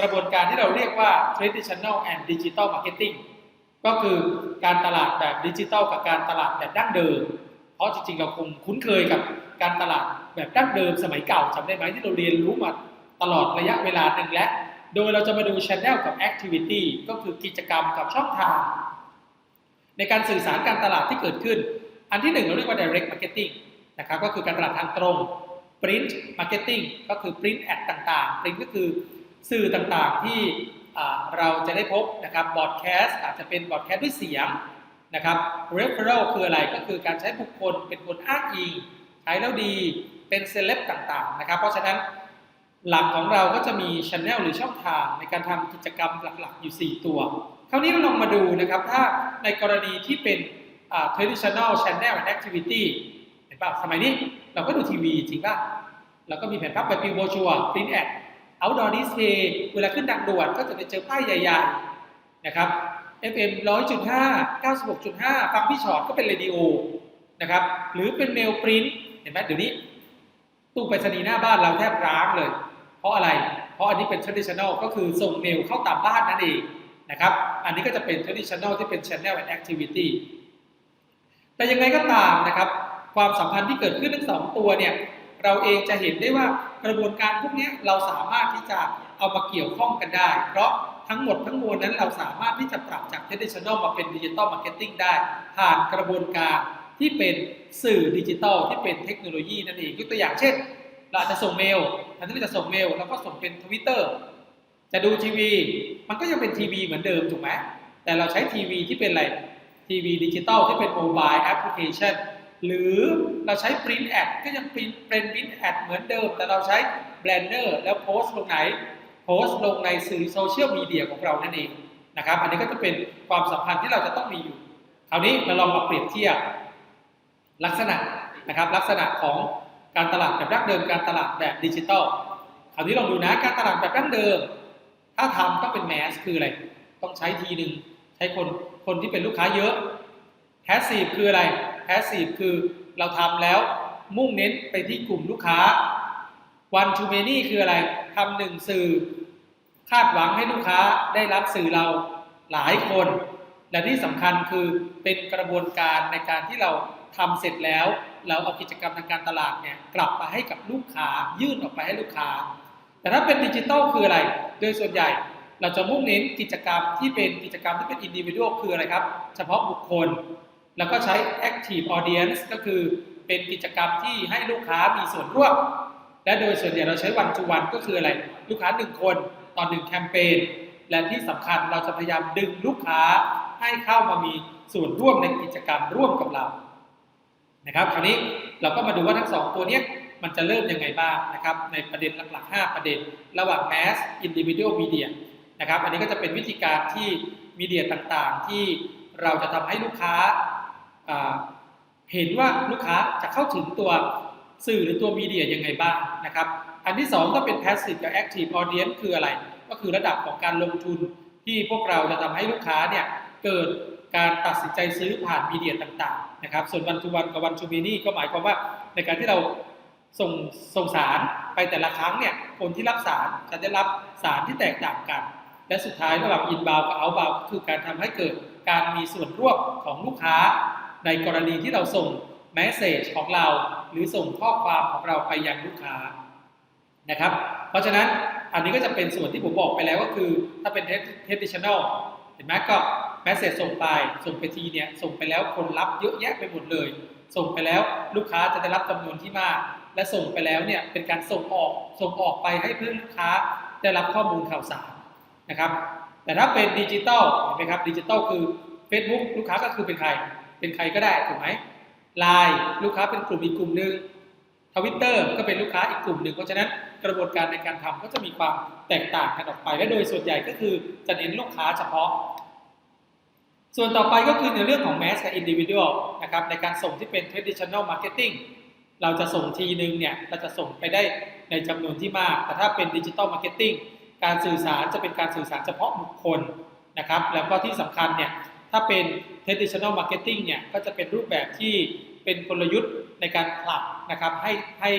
กระบวนการที่เราเรียกว่า traditional and digital marketing ก็คือการตลาดแบบดิจิทัลกับการตลาดแบบดั้งเดิม เพราะจริงๆ เราคงคุ้นเคยกับการตลาดแบบดั้งเดิมสมัยเก่าจำได้ไหมที่เราเรียนรู้มาตลอดระยะเวลาหนึ่งแล้วโดยเราจะมาดู channel กับ activity ก็คือกิจกรรมกับช่องทาง ในการสื่อสารการตลาดที่เกิดขึ้น อันที่หนึ่งเราเรียกว่า direct marketing นะครับก็คือการตลาดทางตรง print marketing ก็คือ print ad ต่างๆ print ก็คือ สื่อต่างๆที่เราจะได้พบนะครับ broadcast อาจจะเป็น broadcast ด้วยเสียงนะครับ referral คืออะไรก็คือการใช้บุคคลเป็นคนอ้างอิงใช้แล้วดีเป็นเซเลบต่างๆนะครับ เพราะฉะนั้นหลักของเราก็จะมีช anel หรือช่องทางในการทำกิจกรรมหลักๆอยู่ 4 ตัว คราวนี้เราลองมาดูนะครับถ้าในกรณีที่เป็น traditional channel and activity เห็นป่ะสมัยนี้เราก็ดูทีวีจริงป่ะเราก็มีแผ่นพับแบบพิมพ์โบชัว print ad outdoor display เวลาขึ้นดังด่วนก็จะไปเจอป้ายใหญ่ๆนะครับ FM 100.5 96.5 ฟังพี่ชอตก็เป็นเรดิโอนะครับหรือเป็นเมลปริ้นเห็นไหมเดี๋ยวนี้ตู้ไปรษณีย์หน้าบ้านเราแทบร้างเลย เพราะอะไร เพราะอันนี้เป็น traditional ก็คือส่งเมลเข้าตามบ้านนั่นเองนะครับ อันนี้ก็จะเป็น traditional ที่เป็น channel and activity แต่ยังไงก็ตามนะครับ ความสัมพันธ์ที่เกิดขึ้นทั้งสองตัวเนี่ย เราเองจะเห็นได้ว่ากระบวนการพวกนี้เราสามารถที่จะเอามาเกี่ยวข้องกันได้ เพราะทั้งหมดทั้งมวลนั้นเราสามารถที่จะปรับจาก traditional มาเป็น digital marketing ได้ ผ่านกระบวนการที่เป็นสื่อดิจิทัลที่เป็นเทคโนโลยีนั่นเองยกตัวอย่างเช่น เราอาจจะส่งเมลแทนที่เราจะส่งเมลเราก็ส่งเป็นทวิตเตอร์จะดูทีวี มันก็ยังเป็นทีวีเหมือนเดิมถูกไหมแต่เราใช้ทีวีที่เป็นอะไรทีวีดิจิตอลที่เป็นโมบายแอปพลิเคชัน หรือเราใช้ปริ้นแอดก็ยังเป็นปริ้นแอดเหมือนเดิม แต่เราใช้แบลนเนอร์แล้วโพสต์ลงไหน โพสต์ลงในสื่อโซเชียลมีเดียของเรานั่นเองนะครับ อันนี้ก็จะเป็นความสัมพันธ์ที่เราจะต้องมีอยู่ คราวนี้เราลองมาเปรียบเทียบลักษณะนะครับ ลักษณะของการตลาดแบบดั้งเดิม การตลาดแบบดิจิตอล คราวนี้ลองดูนะ การตลาดแบบดั้งเดิม ถ้าทำต้องเป็นแมสคืออะไร ต้องใช้ทีหนึ่งใช้คน คนที่เป็นลูกค้าเยอะแพสซีฟคืออะไร แพสซีฟคือเราทำแล้วมุ่งเน้นไปที่กลุ่มลูกค้าวันทูเมนี่คืออะไรทำหนึ่งสื่อ คาดหวังให้ลูกค้าได้รับสื่อเราหลายคน และที่สำคัญคือเป็นกระบวนการในการที่เราทำเสร็จแล้ว เราเอากิจกรรมทางการตลาดเนี่ยกลับมาให้กับลูกค้า ยื่นออกไปให้ลูกค้า แต่ถ้าเป็นดิจิตอลคืออะไร โดยส่วนใหญ่เราจะมุ่งเน้นกิจกรรมที่เป็นกิจกรรมที่เป็นอินดิวิ u a l คืออะไรครับ เฉพาะบุคคล แล้วก็ใช้ active audience ก็คือเป็นกิจกรรมที่ให้ลูกค้ามีส่วนร่วม และโดยส่วนใหญ่เราใช้วัน to วันก็คืออะไร ลูกค้าหนึ่งคนต่อหนึ่งแคมเปญ และที่สำคัญเราจะพยายามดึงลูกค้าให้เข้ามามีส่วนร่วมในกิจกรรมร่วมกับเรา นะครับ คราวนี้เราก็มาดูว่าทั้งสองตัวนี้มันจะเริ่มยังไงบ้างนะครับ ในประเด็นหลักๆ 5 ประเด็น ระหว่าง mass individual media นะครับ อันนี้ก็จะเป็นวิธีการที่มีเดียต่างๆ ที่เราจะทำให้ลูกค้า เห็นว่าลูกค้าจะเข้าถึงตัวสื่อหรือตัวมีเดียยังไงบ้างนะครับ อันที่ 2 ก็เป็น passive กับ active audience คืออะไร ก็คือระดับของการลงทุนที่พวกเราจะทำให้ลูกค้าเนี่ยเกิดการตัดสินใจซื้อผ่านมีเดียต่างๆนะครับ ส่วนวัน to วันกับวัน to many ก็หมายความว่าในการที่เราส่งส่งสารไปแต่ละครั้งเนี่ยคนที่รับสารจะได้รับสารที่แตกต่างกัน และสุดท้ายระหว่าง inbound กับ outbound คือการทำให้เกิดการมีส่วนร่วมของลูกค้า ในกรณีที่เราส่ง message ของเรา หรือส่งข้อความของเราไปยังลูกค้านะครับ เพราะฉะนั้นอันนี้ก็จะเป็นส่วนที่ผมบอกไปแล้วก็คือ ถ้าเป็น traditional เห็นไหมก็ message ส่งไปส่งไปทีเนี่ยส่งไปแล้วคนรับเยอะแยะไปหมดเลย ส่งไปแล้วลูกค้าจะได้รับจำนวนที่มาก และส่งไปแล้วเนี่ยเป็นการส่งออกส่งออกไปให้เพื่อนลูกค้าได้รับข้อมูลข่าวสารนะครับ แต่ถ้าเป็นดิจิตอลเห็นไหมครับดิจิตอลคือ Facebook ลูกค้าก็คือเป็นใคร เป็นใครก็ได้ถูกไหมไลน์ลูกค้าเป็นกลุ่มอีกกลุ่มหนึ่งทวิตเตอร์ก็เป็นลูกค้าอีกกลุ่มหนึ่งเพราะฉะนั้นกระบวนการในการทำก็จะมีความแตกต่างกันออกไป และโดยส่วนใหญ่ก็คือจะเน้นลูกค้าเฉพาะ ส่วนต่อไปก็คือในเรื่องของ mass กับ individual นะครับในการส่งที่เป็น traditional marketing เราจะส่งทีนึงเนี่ยเราจะส่งไปได้ในจำนวนที่มาก แต่ถ้าเป็น digital marketing การสื่อสารจะเป็นการสื่อสารเฉพาะบุคคลนะครับ แล้วก็ที่สำคัญเนี่ย ถ้าเป็น traditional marketing เนี่ยก็จะเป็นรูปแบบที่เป็นกลยุทธ์ในการผลักนะครับให้ให้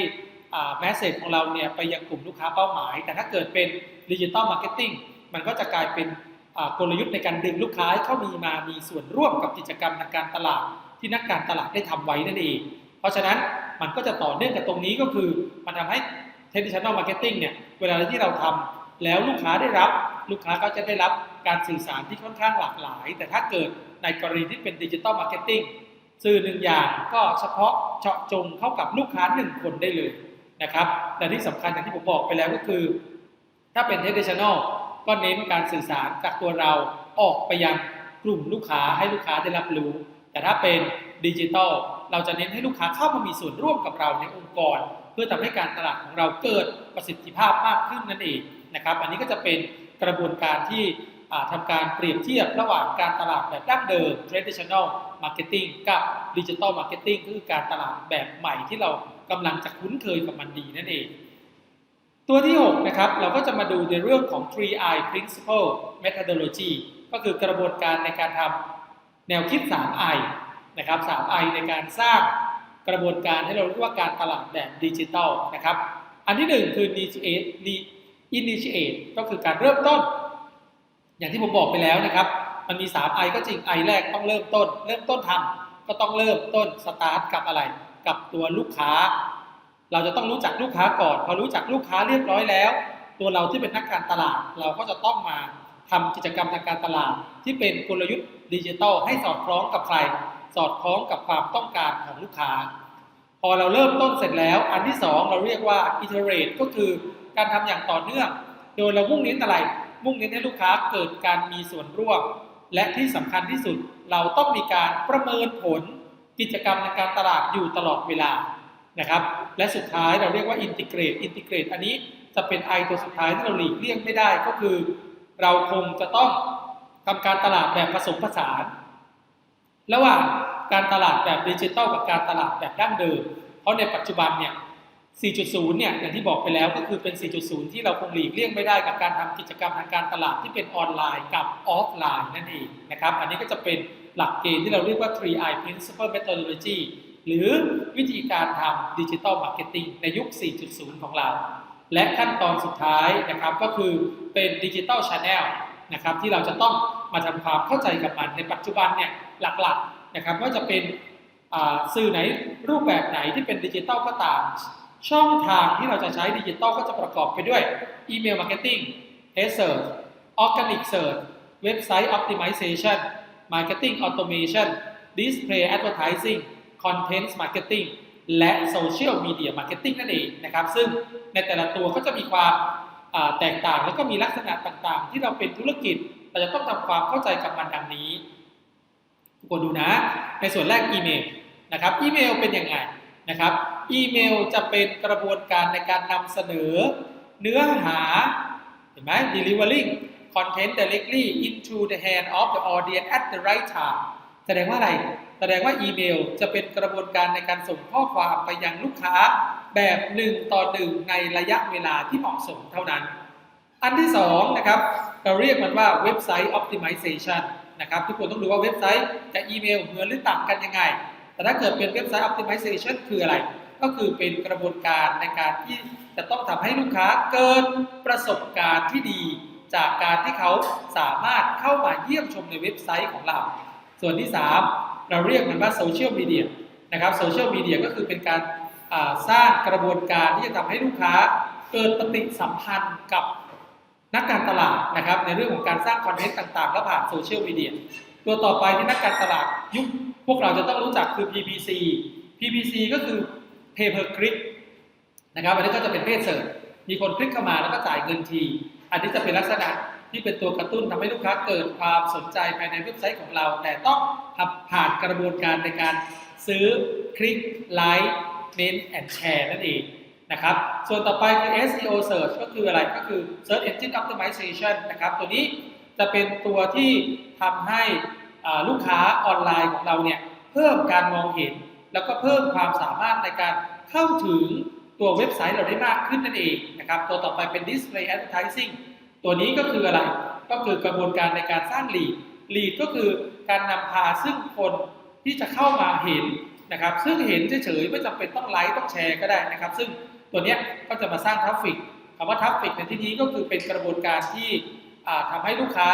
แมสเซจของเราเนี่ยไปยังกลุ่มลูกค้าเป้าหมาย แต่ถ้าเกิดเป็นดิจิ t a ลมาร์เก็ตติ้งมันก็จะกลายเป็นกลยุทธ์ในการดึงลูกค้าให้เข้ามีมามีส่วนร่วมกับกิจกรรมทางการตลาด ที่นักการตลาดได้ทำไว้นั่นเอง เพราะฉะนั้นมันก็จะต่อเนื่องกับตรงนี้ก็คือ มันทำให้ traditional marketing เนี่ยเวลาที่เราทำแล้วลูกค้าได้รับ ลูกค้าก็จะได้รับการสื่อสารที่ค่อนข้างหลากหลาย แต่ถ้าเกิดในกรณีที่เป็นดิจิ t a ลมาร์เก็ตติ้งสื่อหนึ่งอย่างก็เฉพาะเจาะจงเข้ากับลูกค้าหนึ่งคนได้เลยนะครับแต่ที่สำคัญอย่างที่ผมบอกไปแล้วก็คือ ถ้าเป็น traditional ก็เน้นการสื่อสารจากตัวเราออกไปยังกลุ่มลูกค้าให้ลูกค้าได้รับรู้ แต่ถ้าเป็นดิจิ t a ลเราจะเน้นให้ลูกค้าเข้ามามีส่วนร่วมกับเราในองค์กร เพื่อทำให้การตลาดของเราเกิดประสิทธิภาพมากขึ้นนั่นเองนะครับ อันนี้ก็จะเป็น กระบวนการที่ทำการเปรียบเทียบระหว่างการตลาดแบบดั้งเดิม traditional marketing กับ digital marketing ก็คือการตลาดแบบใหม่ที่เรากำลังจะคุ้นเคยกับมันดีนั่นเอง ตัวที่ 6 นะครับ เราก็จะมาดูในเรื่องของ 3I principle methodology ก็คือกระบวนการในการทำแนวคิด 3I นะครับ 3I ในการสร้างกระบวนการให้เราเรียกว่าการตลาดแบบดิจิทัลนะครับ อันที่หนึ่งคือ Digital initiate ก็คือการเริ่มต้น อย่างที่ผมบอกไปแล้วนะครับ มันมี 3 I ก็จริง I แรกต้องเริ่มต้น เริ่มต้นทำก็ต้องเริ่มต้นสตาร์ทกับอะไร กับตัวลูกค้า เราจะต้องรู้จักลูกค้าก่อน พอรู้จักลูกค้าเรียบร้อยแล้ว ตัวเราที่เป็นนักการตลาด เราก็จะต้องมาทำกิจกรรมทางการตลาด ที่เป็นกลยุทธ์ดิจิทัลให้สอดคล้องกับใคร สอดคล้องกับความต้องการของลูกค้า พอเราเริ่มต้นเสร็จแล้ว อันที่สองเราเรียกว่า iterate ก็คือการทำอย่างต่อเนื่อง โดยเรามุ่งเน้นอะไร มุ่งเน้นให้ลูกค้าเกิดการมีส่วนร่วม และที่สำคัญที่สุด เราต้องมีการประเมินผลกิจกรรมในการตลาดอยู่ตลอดเวลานะครับ และสุดท้ายเราเรียกว่า integrate integrate อันนี้จะเป็น I ตัวสุดท้ายที่เราหลีกเลี่ยงไม่ได้ก็คือ เราคงจะต้องทำการตลาดแบบผสมผสาน ระหว่าง การตลาดแบบดิจิทัลกับการตลาดแบบดั้งเดิม เพราะในปัจจุบันเนี่ย 4.0 เนี่ยอย่างที่บอกไปแล้วก็คือเป็น 4.0 ที่เราคงหลีกเลี่ยงไม่ได้กับการทำกิจกรรมทางการตลาดที่เป็นออนไลน์กับออฟไลน์นั่นเองนะครับ อันนี้ก็จะเป็นหลักเกณฑ์ที่เราเรียกว่า 3I principle methodology หรือวิธีการทำดิจิทัลมาร์เก็ตติ้งในยุค 4.0 ของเรา และขั้นตอนสุดท้ายนะครับก็คือเป็นดิจิทัลช n แนลนะครับที่เราจะต้องมาทำความเข้าใจกับมันในปัจจุบันเนี่ยหลักๆ นะครับว่าจะเป็นสื่อไหนรูปแบบไหนที่เป็นดิจิทัลก็ตาม ช่องทางที่เราจะใช้ดิจิทัลก็จะประกอบไปด้วยอีเมลมาร์เก็ตติ้งเทสเซอร์ออร์แกนิกเซิร์ชเว็บไซต์อ p ติมิเซชันมาร์เก็ตติ้งออโตเมชันดิสเพลย์แอดเวอร์ทิซิ่งคอนเทนต์มาร์เก็ตติ้งและโซเชียลมีเดียมาร์เก็ตติ้งนั่นเองนะครับ ซึ่งในแต่ละตัวก็จะมีความแตกต่างแล้วก็มีลักษณะต่างๆ ที่เราเป็นธุรกิจเราจะต้องทำความเข้าใจกับมันดังนี้ ทุกคนดูนะ ในส่วนแรกอีเมลนะครับอีเมลเป็นยังไงนะครับอีเมลจะเป็นกระบวนการในการนำเสนอเนื้อหาเห็นไหม delivering content directly into the hand of the audience at the right time แสดงว่าอะไร แสดงว่าอีเมลจะเป็นกระบวนการในการส่งข้อความไปยังลูกค้าแบบหนึ่งต่อหนึ่งในระยะเวลาที่เหมาะสมเท่านั้น อันที่สองนะครับเราเรียกมันว่าเว็บไซต์ optimization นะครับ ทุกคนต้องดูว่าเว็บไซต์กับอีเมลเหมือนหรือต่างกันยังไง แต่ถ้าเกิดเป็นเว็บไซต์ optimization คืออะไร ก็คือเป็นกระบวนการในการที่จะต้องทำให้ลูกค้าเกิดประสบการณ์ที่ดี จากการที่เขาสามารถเข้ามาเยี่ยมชมในเว็บไซต์ของเรา ส่วนที่ 3 เราเรียกมันว่าโซเชียลมีเดียนะครับโซเชียลมีเดียก็คือเป็นการสร้างกระบวนการที่จะทำให้ลูกค้าเกิดปฏิสัมพันธ์กับ นักการตลาดนะครับในเรื่องของการสร้างคอนเทนต์ต่างๆ แล้วผ่านโซเชียลมีเดียตัวต่อไปที่นักการตลาดยุคพวกเราจะต้องรู้จักคือ PPC PPC ก็คือ Pay per click นะครับอันนี้ก็จะเป็นเพศเสริมมีคนคลิกเข้ามาแล้วก็จ่ายเงินที อันนี้จะเป็นลักษณะที่เป็นตัวกระตุ้นทำให้ลูกค้าเกิดความสนใจภายในเว็บไซต์ของเรา แต่ต้องผ่านกระบวนการในการซื้อคลิกไลค์เมนแอนแชร์นั่นเอง นะครับ ส่วนต่อไปคือ SEO Search ก็คืออะไรก็คือ Search Engine Optimization นะครับ ตัวนี้จะเป็นตัวที่ทำให้ลูกค้าออนไลน์ของเราเนี่ยเพิ่มการมองเห็น แล้วก็เพิ่มความสามารถในการเข้าถึงตัวเว็บไซต์เราได้มากขึ้นนั่นเองนะครับ ตัวต่อไปเป็น Display Advertising ตัวนี้ก็คืออะไรก็คือกระบวนการในการสร้าง lead lead ก็คือการนำพาซึ่งคนที่จะเข้ามาเห็นนะครับ ซึ่งเห็นเฉยๆไม่จำเป็นต้องไลค์ต้องแชร์ก็ได้นะครับ ซึ่ง ตัวเนี้ยก็จะมาสร้างทราฟฟิกคำว่าทราฟฟิกในที่นี้ก็คือเป็นกระบวนการที่อ่าทำให้ลูกค้า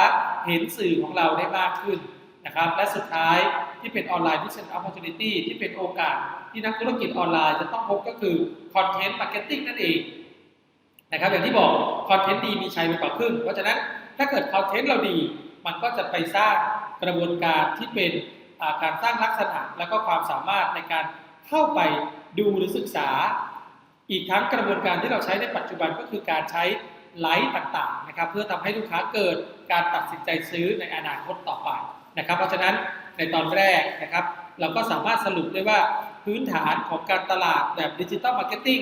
เห็นสื่อของเราได้มากขึ้นนะครับและสุดท้ายที่เป็นออนไลน์ business opportunity ที่เป็นโอกาสที่นักธุรกิจออนไลน์จะต้องพบก็คือ content marketing นั่นเองนะครับอย่างที่บอกคอนเทนต์ดีมีชัยไปกว่าครึ่งเพราะฉะนั้นถ้าเกิดคอนเทนต์เราดี มันก็จะไปสร้างกระบวนการที่เป็นการสร้างลักษณะ และก็ความสามารถในการเข้าไปดูหรือศึกษา อีกทั้งกระบวนการที่เราใช้ในปัจจุบันก็คือการใช้ไลฟ์ต่างๆนะครับเพื่อทำให้ลูกค้าเกิดการตัดสินใจซื้อในอนาคตต่อไปนะครับ เพราะฉะนั้นในตอนแรกนะครับ เราก็สามารถสรุปได้ว่าพื้นฐานของการตลาดแบบดิจิตอลมาร์เก็ตติ้ง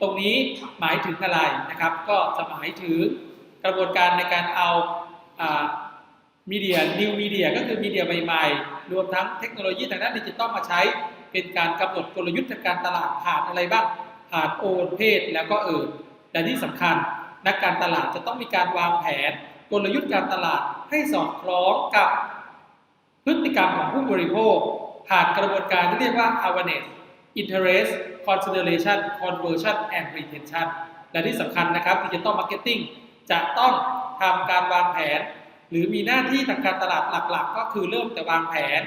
ตรงนี้หมายถึงอะไรนะครับ ก็จะหมายถึงกระบวนการในการเอามีเดียนิวมีเดียก็คือมีเดียใหม่ๆ รวมทั้งเทคโนโลยีทางด้านดิจิตอลมาใช้ เป็นการกำหนดกลยุทธ์ทางการตลาดผ่านอะไรบ้าง ผ่านโอนเพศแล้วก็เอิญและที่สำคัญ นักการตลาดจะต้องมีการวางแผน กลยุทธ์การตลาดให้สอดคล้องกับพฤติกรรมของผู้บริโภค ผ่านกระบวนการที่เรียกว่า awareness interest consideration conversion and retention และที่สำคัญนะครับ digital marketing จะต้องทำการวางแผน หรือมีหน้าที่ทางการตลาดหลักๆ ก็คือเริ่มแต่วางแผน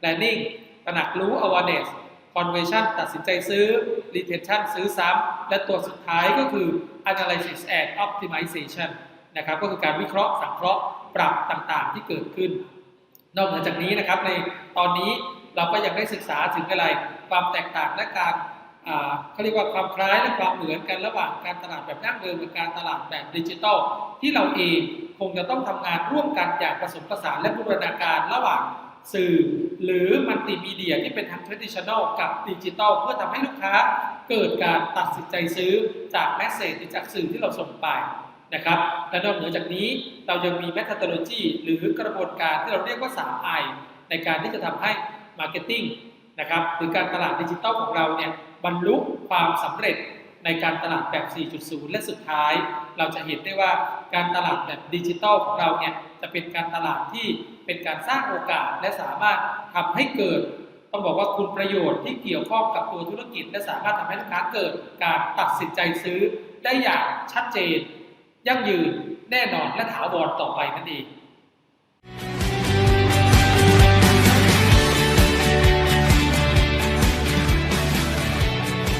planning ตระหนักรู้ awareness conversion ตัดสินใจซื้อ retention ซื้อซ้ำและตัวสุดท้ายก็คือ analysis and optimization นะครับก็คือการวิเคราะห์สังเคราะห์ปรับต่างๆ ที่เกิดขึ้น นอกเหนือจากนี้นะครับในตอนนี้เราก็ยังได้ศึกษาถึงอะไร ความแตกต่างและการเขาเรียกว่าความคล้ายและความเหมือนกันระหว่างการตลาดแบบดั้งเดิมกับการตลาดแบบดิจิทัลที่เราเองคงจะต้องทำงานร่วมกันอย่างผสมผสานและบูรณาการระหว่าง สื่อหรือมัลติมีเดียที่เป็นทาง traditional กับดิจิทัลเพื่อทำให้ลูกค้าเกิดการตัดสินใจซื้อจากแมสเซจจากสื่อที่เราส่งไปนะครับและนอกเหนือจากนี้เรายังมี methodology หรือกระบวนการที่เราเรียกว่า 3I ในการที่จะทำให้ marketing นะครับหรือการตลาดดิจิทัลของเราเนี่ยบรรลุความสำเร็จ ในการตลาดแบบ 4.0 และสุดท้าย เราจะเห็นได้ว่าการตลาดแบบดิจิทัลของเราเนี่ยจะเป็นการตลาดที่เป็นการสร้างโอกาสและสามารถทำให้เกิด ต้องบอกว่าคุณประโยชน์ที่เกี่ยวข้องกับตัวธุรกิจ และสามารถทำให้ลูกค้าเกิดการตัดสินใจซื้อได้อย่างชัดเจน ยั่งยืนแน่นอนและถาวรต่อไปนั่นเอง